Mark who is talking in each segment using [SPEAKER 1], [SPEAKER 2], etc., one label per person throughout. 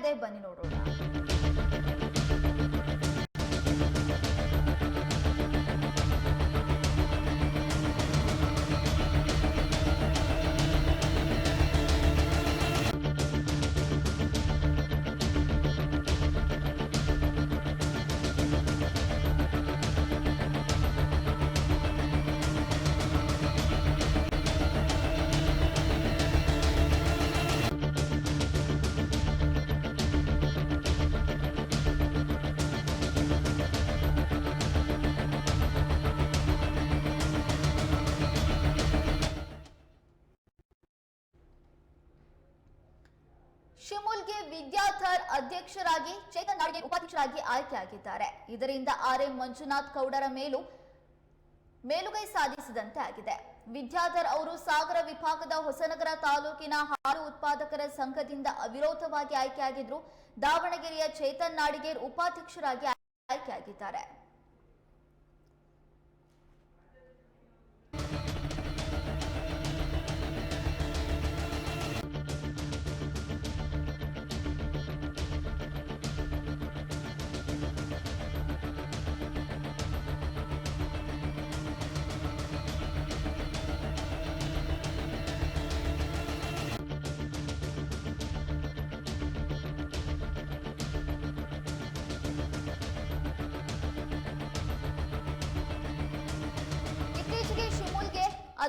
[SPEAKER 1] ಇದೆ ಬನ್ನಿ ನೋಡೋಣ. ಶಿಮುಲ್ಗೆ ವಿದ್ಯಾಧರ್ ಅಧ್ಯಕ್ಷರಾಗಿ, ಚೇತನ್ ಉಪಾಧ್ಯಕ್ಷರಾಗಿ ಆಯ್ಕೆಯಾಗಿದ್ದಾರೆ. ಇದರಿಂದ ಆರ್ ಎಂ ಮಂಜುನಾಥ್ ಗೌಡರ ಮೇಲೂ, ಮೇಲುಗೈ ಸಾಧಿಸಿದಂತೆ ಆಗಿದೆ. ವಿದ್ಯಾಧರ್ ಅವರು ಸಾಗರ ವಿಭಾಗದ ಹೊಸನಗರ ತಾಲೂಕಿನ ಹಾಲು ಉತ್ಪಾದಕರ ಸಂಘದಿಂದ ಅವಿರೋಧವಾಗಿ ಆಯ್ಕೆಯಾಗಿದ್ರು ದಾವಣಗೆರೆಯ ಚೇತನ್ ನಾಡಿಗೇರ್ ಉಪಾಧ್ಯಕ್ಷರಾಗಿ ಆಯ್ಕೆಯಾಗಿದ್ದಾರೆ.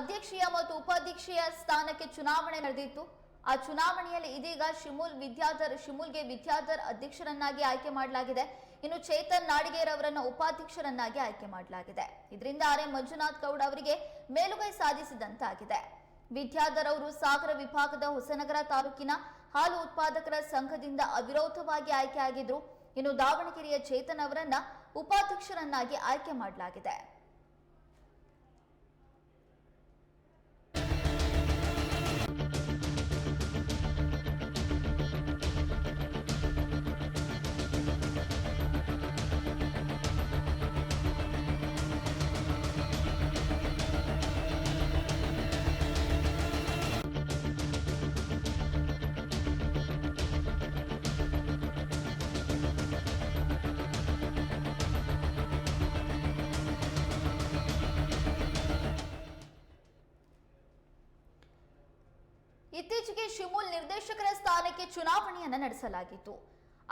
[SPEAKER 1] ಅಧ್ಯಕ್ಷೀಯ ಮತ್ತು ಉಪಾಧ್ಯಕ್ಷೀಯ ಸ್ಥಾನಕ್ಕೆ ಚುನಾವಣೆ ನಡೆದಿತ್ತು. ಆ ಚುನಾವಣೆಯಲ್ಲಿ ಇದೀಗ ಶಿಮುಲ್ ವಿದ್ಯಾಧರ್, ಶಿಮುಲ್ಗೆ ವಿದ್ಯಾಧರ್ ಅಧ್ಯಕ್ಷರನ್ನಾಗಿ ಆಯ್ಕೆ ಮಾಡಲಾಗಿದೆ. ಇನ್ನು ಚೇತನ್ ನಾಡಿಗೇರ್ ಅವರನ್ನ ಉಪಾಧ್ಯಕ್ಷರನ್ನಾಗಿ ಆಯ್ಕೆ ಮಾಡಲಾಗಿದೆ. ಇದರಿಂದ ಆರ್ ಎಂ ಮಂಜುನಾಥ್ ಗೌಡ್ ಅವರಿಗೆ ಮೇಲುಗೈ ಸಾಧಿಸಿದಂತಾಗಿದೆ. ವಿದ್ಯಾಧರ್ ಅವರು ಸಾಗರ ವಿಭಾಗದ ಹೊಸನಗರ ತಾಲೂಕಿನ ಹಾಲು ಉತ್ಪಾದಕರ ಸಂಘದಿಂದ ಅವಿರೋಧವಾಗಿ ಆಯ್ಕೆಯಾಗಿದ್ರು. ಇನ್ನು ದಾವಣಗೆರೆಯ ಚೇತನ್ ಅವರನ್ನ ಉಪಾಧ್ಯಕ್ಷರನ್ನಾಗಿ ಆಯ್ಕೆ ಮಾಡಲಾಗಿದೆ. ಇತ್ತೀಚೆಗೆ ಶಿಮುಲ್ ನಿರ್ದೇಶಕರ ಸ್ಥಾನಕ್ಕೆ ಚುನಾವಣೆಯನ್ನ ನಡೆಸಲಾಗಿತ್ತು.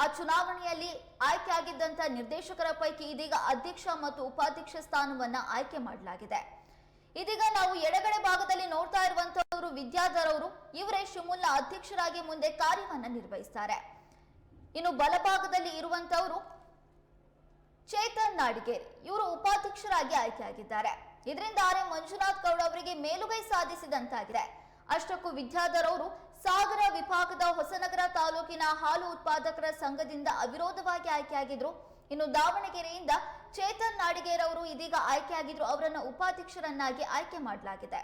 [SPEAKER 1] ಆ ಚುನಾವಣೆಯಲ್ಲಿ ಆಯ್ಕೆಯಾಗಿದ್ದಂಥ ನಿರ್ದೇಶಕರ ಪೈಕಿ ಇದೀಗ ಅಧ್ಯಕ್ಷ ಮತ್ತು ಉಪಾಧ್ಯಕ್ಷ ಸ್ಥಾನವನ್ನ ಆಯ್ಕೆ ಮಾಡಲಾಗಿದೆ. ಇದೀಗ ನಾವು ಎಡಗಡೆ ಭಾಗದಲ್ಲಿ ನೋಡ್ತಾ ಇರುವಂತವರು ವಿದ್ಯಾಧರ್ ಅವರು, ಇವರೇ ಶಿಮೂಲ್ನ ಅಧ್ಯಕ್ಷರಾಗಿ ಮುಂದೆ ಕಾರ್ಯವನ್ನ ನಿರ್ವಹಿಸ್ತಾರೆ. ಇನ್ನು ಬಲಭಾಗದಲ್ಲಿ ಇರುವಂತವರು ಚೇತನ್ ನಾಡಿಗೇರ್, ಇವರು ಉಪಾಧ್ಯಕ್ಷರಾಗಿ ಆಯ್ಕೆಯಾಗಿದ್ದಾರೆ. ಇದರಿಂದ ಆರ್ ಎಂ ಮಂಜುನಾಥ್ ಗೌಡ ಅವರಿಗೆ ಮೇಲುಗೈ ಸಾಧಿಸಿದಂತಾಗಿದೆ. ಅಷ್ಟಕ್ಕೂ ವಿದ್ಯಾಧರ್ ಅವರು ಸಾಗರ ವಿಭಾಗದ ಹೊಸನಗರ ತಾಲೂಕಿನ ಹಾಲು ಉತ್ಪಾದಕರ ಸಂಘದಿಂದ ಅವಿರೋಧವಾಗಿ ಆಯ್ಕೆಯಾಗಿದ್ರು. ಇನ್ನು ದಾವಣಗೆರೆಯಿಂದ ಚೇತನ್ ನಾಡಿಗೇರ್ ಅವರು ಇದೀಗ ಆಯ್ಕೆಯಾಗಿದ್ರು. ಅವರನ್ನು ಉಪಾಧ್ಯಕ್ಷರನ್ನಾಗಿ ಆಯ್ಕೆ ಮಾಡಲಾಗಿದೆ.